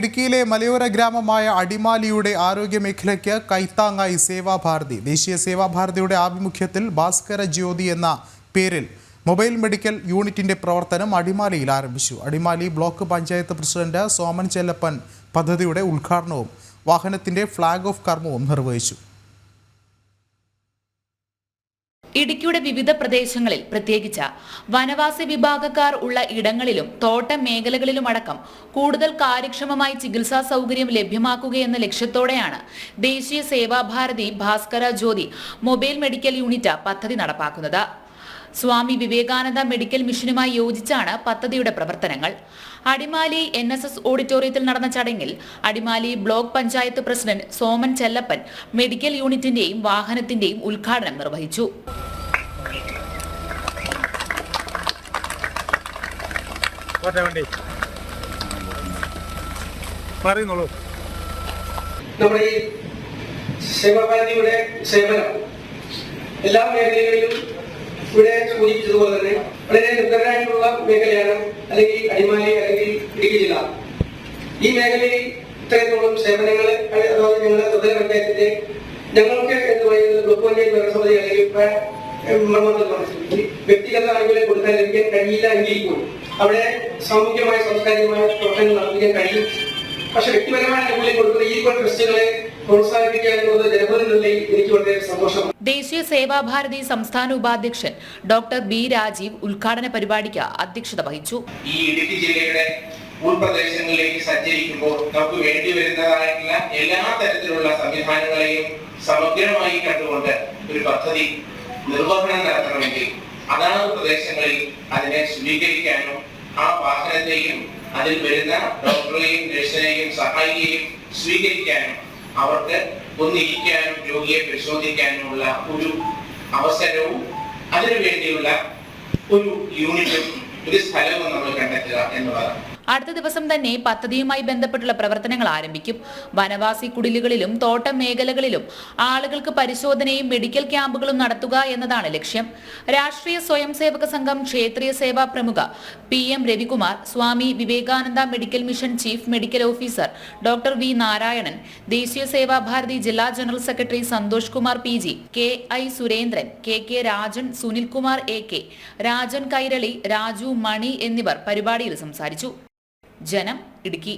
ഇടുക്കിയിലെ മലയോര ഗ്രാമമായ അടിമാലിയുടെ ആരോഗ്യ മേഖലയ്ക്ക് കൈത്താങ്ങായി സേവാഭാരതി. ദേശീയ സേവാഭാരതിയുടെ ആഭിമുഖ്യത്തിൽ ഭാസ്കര ജ്യോതി എന്ന പേരിൽ മൊബൈൽ മെഡിക്കൽ യൂണിറ്റിന്റെ പ്രവർത്തനം അടിമാലിയിൽ ആരംഭിച്ചു. അടിമാലി ബ്ലോക്ക് പഞ്ചായത്ത് പ്രസിഡന്റ് സോമൻ ചെല്ലപ്പൻ പദ്ധതിയുടെ ഉദ്ഘാടനവും വാഹനത്തിന്റെ ഫ്ളാഗ് ഓഫ് കർമ്മവും നിർവഹിച്ചു. ഇടുക്കിയുടെ വിവിധ പ്രദേശങ്ങളിൽ പ്രത്യേകിച്ച് വനവാസി വിഭാഗക്കാർ ഉള്ള ഇടങ്ങളിലും തോട്ട മേഖലകളിലുമടക്കം കൂടുതൽ കാര്യക്ഷമമായി ചികിത്സാ സൗകര്യം ലഭ്യമാക്കുകയെന്ന ലക്ഷ്യത്തോടെയാണ് ദേശീയ Sevabharathi Bhaskara Jyothi mobile medical unit പദ്ധതി നടപ്പാക്കുന്നത്. സ്വാമി വിവേകാനന്ദ മെഡിക്കൽ മിഷനുമായി യോജിച്ചാണ് പദ്ധതിയുടെ പ്രവർത്തനങ്ങൾ. അടിമാലി എൻ എസ് എസ് ഓഡിറ്റോറിയത്തിൽ നടന്ന ചടങ്ങിൽ Adimali block panchayat president Soman Chellappan medical യൂണിറ്റിന്റെയും വാഹനത്തിന്റെയും ഉദ്ഘാടനം നിർവഹിച്ചു. പറയുന്നുള്ളൂ നമ്മുടെ ഈ സേവാഭാരതിയുടെ സേവനം എല്ലാ മേഖലകളിലും ഇവിടെ സൂചിപ്പിച്ചതുപോലെ തന്നെ വളരെ നിർദ്ധരായിട്ടുള്ള മേഖലയാണ് അല്ലെങ്കിൽ അടിമാലി അല്ലെങ്കിൽ ഇടുക്കി ജില്ല. ഈ മേഖലയിൽ ഇത്രത്തോളം സേവനങ്ങൾ അതായത് ഞങ്ങളുടെ സ്വതന്ത്ര പഞ്ചായത്തിന്റെ ഞങ്ങൾക്ക് എന്ന് പറയുന്നത് ബ്ലോക്ക് പഞ്ചായത്ത് നഗരസമിതി അല്ലെങ്കിൽ വ്യക്തിഗത ആളുകളെ കൊടുക്കാൻ ലഭിക്കാൻ കഴിയില്ല എങ്കിൽ പോലും അവിടെ സാമൂഹ്യമായ സാംസ്കാരികമായ പ്രവർത്തനങ്ങൾ നടത്തിക്കാൻ കഴിയും. പക്ഷെ വ്യക്തിപരമായ ആനുകൂല്യം കൊടുക്കുന്ന ഈ ട്രസ്റ്റുകളെ പ്രോത്സാഹിപ്പിക്കുക എന്നുള്ളത് ജനപ്രതിനിധികളിൽ എനിക്ക് വളരെ ദേശീയ സേവാഭാരതി സംസ്ഥാന ഉപാധ്യക്ഷൻ ഡോക്ടർ ബി രാജീവ് ഉദ്ഘാടന പരിപാടിക്ക് അധ്യക്ഷത വഹിച്ചു. ഈ ഇടുക്കി ജില്ലയുടെ ഉൾപ്രദേശങ്ങളിലേക്ക് സഞ്ചരിക്കുമ്പോൾ നമുക്ക് വേണ്ടി വരുന്നതായിട്ടുള്ള എല്ലാ തരത്തിലുള്ള സംവിധാനങ്ങളെയും സമഗ്രമായി കണ്ടുകൊണ്ട് ഒരു പദ്ധതി നിർവഹണം നടത്തണമെങ്കിൽ അതാത് പ്രദേശങ്ങളിൽ അതിനെ സ്വീകരിക്കാനും ആ വാഹനത്തെയും അതിൽ വരുന്ന ഡോക്ടറെയും നഴ്സിനെയും സഹായിയെയും സ്വീകരിക്കാനും അവർക്ക് ഒന്നിരിക്കാനും രോഗിയെ പരിശോധിക്കാനുമുള്ള ഒരു അവസരവും അതിനു വേണ്ടിയുള്ള ഒരു യൂണിറ്റും ഒരു സ്ഥലവും നമ്മൾ കണ്ടെത്തുക എന്നുള്ളതാണ്. അടുത്ത ദിവസം തന്നെ പദ്ധതിയുമായി ബന്ധപ്പെട്ടുള്ള പ്രവർത്തനങ്ങൾ ആരംഭിക്കും. വനവാസി കുടിലുകളിലും തോട്ടം മേഖലകളിലും ആളുകൾക്ക് പരിശോധനയും മെഡിക്കൽ ക്യാമ്പുകളും നടത്തുക എന്നതാണ് ലക്ഷ്യം. രാഷ്ട്രീയ സ്വയം സേവക സംഘം ക്ഷേത്രീയ സേവാ പ്രമുഖ P M Ravikumar Swami Vivekananda medical mission chief medical officer doctor V. Narayanan ദേശീയ സേവാ ഭാരതി ജില്ലാ general secretary Santhosh Kumar P. G K. I. Surendran K. K. Rajan Sunilkumar A. K. Rajan Kairali Raju Mani എന്നിവർ പരിപാടിയിൽ സംസാരിച്ചു. ജനം ഇടുക്കി.